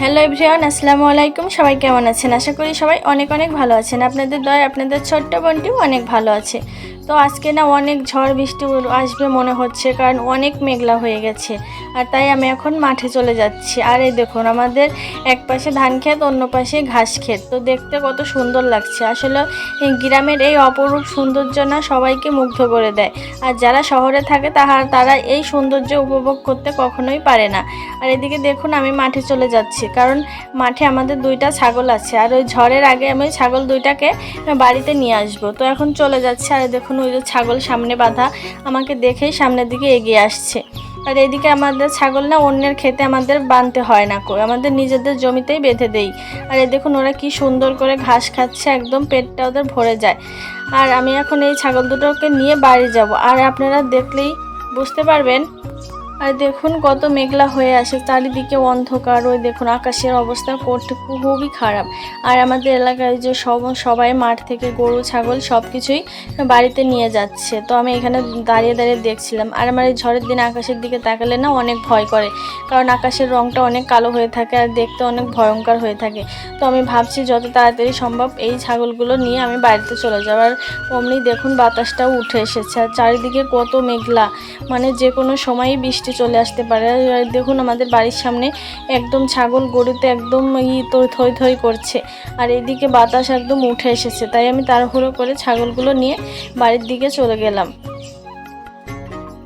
Hello everyone আসসালামু আলাইকুম। সবাই কেমন আছেন? আশা করি সবাই অনেক অনেক ভালো আছেন। আপনাদের দয় আপনাদের ছোট্ট বোনটিও অনেক ভালো আছে। তো আজকে না অনেক ঝড় বৃষ্টি আসবে মনে হচ্ছে, কারণ অনেক মেঘলা হয়ে গেছে। আর তাই আমি এখন মাঠে চলে যাচ্ছি। আর এই দেখুন, আমাদের এক পাশে ধান ক্ষেত, অন্য পাশে ঘাস ক্ষেত। তো দেখতে কত সুন্দর লাগছে। আসলে গ্রামের এই অপরূপ সৌন্দর্য না সবাইকে মুগ্ধ করে দেয়। আর যারা শহরে থাকে তাহার তারা এই সৌন্দর্য উপভোগ করতে কখনোই পারে না। আর এদিকে দেখুন, আমি মাঠে চলে যাচ্ছি। কারণ মাঠে আমাদের দুইটা ছাগল আছে। আর ওই ঝড়ের আগে আমি ছাগল দুইটাকে বাড়িতে নিয়ে আসব। তো এখন চলে যাচ্ছে। আর দেখুন ওই যে ছাগল সামনে বাঁধা আমাকে দেখেই সামনের দিকে এগিয়ে আসছে। আর এদিকে আমাদের ছাগল না অন্যের খেতে আমাদের বানতে হয় না করে আমাদের নিজেদের জমিতেই বেঁধে দেই। আর এ দেখুন ওরা কি সুন্দর করে ঘাস খাচ্ছে, একদম পেটটা ওদের ভরে যায়। আর আমি এখন এই ছাগল দুটোকে নিয়ে বাড়ি যাব। আর আপনারা দেখলেই বুঝতে পারবেন আর দেখুন কত মেঘলা হয়ে আসে চারিদিকে অন্ধকার। ওই দেখুন আকাশের অবস্থা করতে খুবই খারাপ। আর আমাদের এলাকায় যে সব, সবাই মাঠ থেকে গরু, ছাগল সব কিছুই বাড়িতে নিয়ে যাচ্ছে। তো আমি এখানে দাঁড়িয়ে দাঁড়িয়ে দেখছিলাম। আর আমার এই ঝড়ের দিনে আকাশের দিকে তাকালে না অনেক ভয় করে। কারণ আকাশের রংটা অনেক কালো হয়ে থাকে আর দেখতে অনেক ভয়ঙ্কর হয়ে থাকে। তো আমি ভাবছি যত তাড়াতাড়ি সম্ভব এই ছাগলগুলো নিয়ে আমি বাড়িতে চলে যাব। আর অমনি দেখুন বাতাসটাও উঠে এসেছে। আর চারিদিকে কত মেঘলা। মানে যে কোনো সময়ই বৃষ্টি চলে আসতে পারে। দেখুন আমাদের বাড়ির সামনে একদম ছাগল গরুতে একদম ই তো থই থই করছে। আর এদিকে বাতাস একদম উঠে এসেছে। তাই আমি তাড়াহুড়ো করে ছাগলগুলো নিয়ে বাড়ির দিকে চলে গেলাম।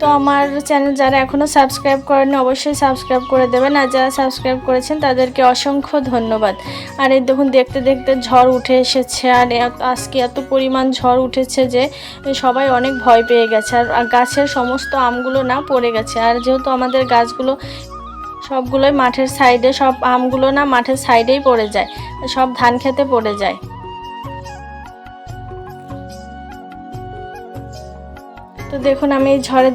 তো আমার চ্যানেল যারা এখনও সাবস্ক্রাইব করেনি অবশ্যই সাবস্ক্রাইব করে দেবেন। আর যারা সাবস্ক্রাইব করেছেন, তাদেরকে অসংখ্য ধন্যবাদ। আর এই দেখুন, দেখতে দেখতে ঝড় উঠে এসেছে। আর আজকে এত পরিমাণ ঝড় উঠেছে যে সবাই অনেক ভয় পেয়ে গেছে। আর গাছের সমস্ত আমগুলো না পড়ে গেছে। আর যেহেতু আমাদের গাছগুলো সবগুলোই মাঠের সাইডে সব আমগুলো না মাঠের সাইডেই পড়ে যায়। সব ধান খেতে পড়ে যায়। তো দেখুন, আমি এই ঝড়ের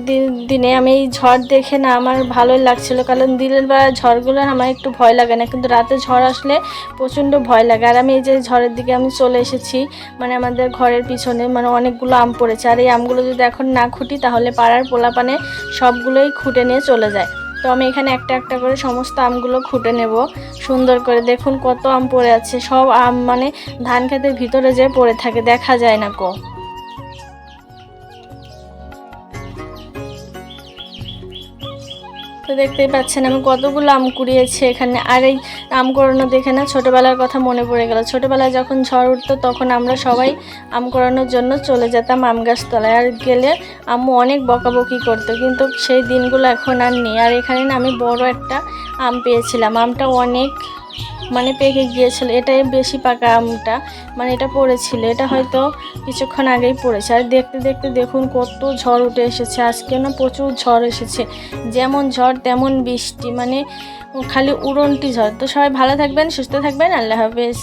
দিনে আমি এই ঝড় দেখে না আমার ভালোই লাগছিল। কারণ দিনের বেলা ঝড়গুলো আমার একটু ভয় লাগে না, কিন্তু রাতে ঝড় আসলে প্রচণ্ড ভয় লাগে। আর আমি এই যে ঝড়ের দিকে আমি চলে এসেছি মানে আমাদের ঘরের পিছনে মানে অনেকগুলো আম পড়েছে। আর এই আমগুলো যদি এখন না খুঁটি, তাহলে পাড়ার পোলাপানে সবগুলোই খুঁটে নিয়ে চলে যায়। তো আমি এখানে একটা একটা করে সমস্ত আমগুলো খুঁটে নেব, সুন্দর করে। দেখুন কত আম পড়ে আছে, সব আম মানে ধান খেতের ভিতরে যে পড়ে থাকে, দেখা যায় না কো। তো দেখতেই পাচ্ছেন, আমি কতগুলো আম কুড়িয়েছি এখানে। আর এই আম কোড়ানো দেখে না ছোটোবেলার কথা মনে পড়ে গেল। ছোটোবেলায় যখন ঝড় উঠতো তখন আমরা সবাই আম কোড়ানোর জন্য চলে যেতাম আম গাছতলায়। আর গেলে আম্মু অনেক বকাবকি করতো, কিন্তু সেই দিনগুলো এখন আর নেই। আর এখানে না আমি বড় একটা আম পেয়েছিলাম। আমটা অনেক মানে পেকে গিয়েছিল, এটাই বেশি পাকা আমটা। মানে এটা পড়েছিল, এটা হয়তো কিছুক্ষণ আগেই পড়েছে। আর দেখতে দেখতে দেখুন কত ঝড় উঠে এসেছে আজকে না প্রচুর ঝড় এসেছে। যেমন ঝড়, তেমন বৃষ্টি মানে খালি উড়নটি ঝড়। তো সবাই ভালো থাকবেন, সুস্থ থাকবেন, আল্লাহ হাফেজ।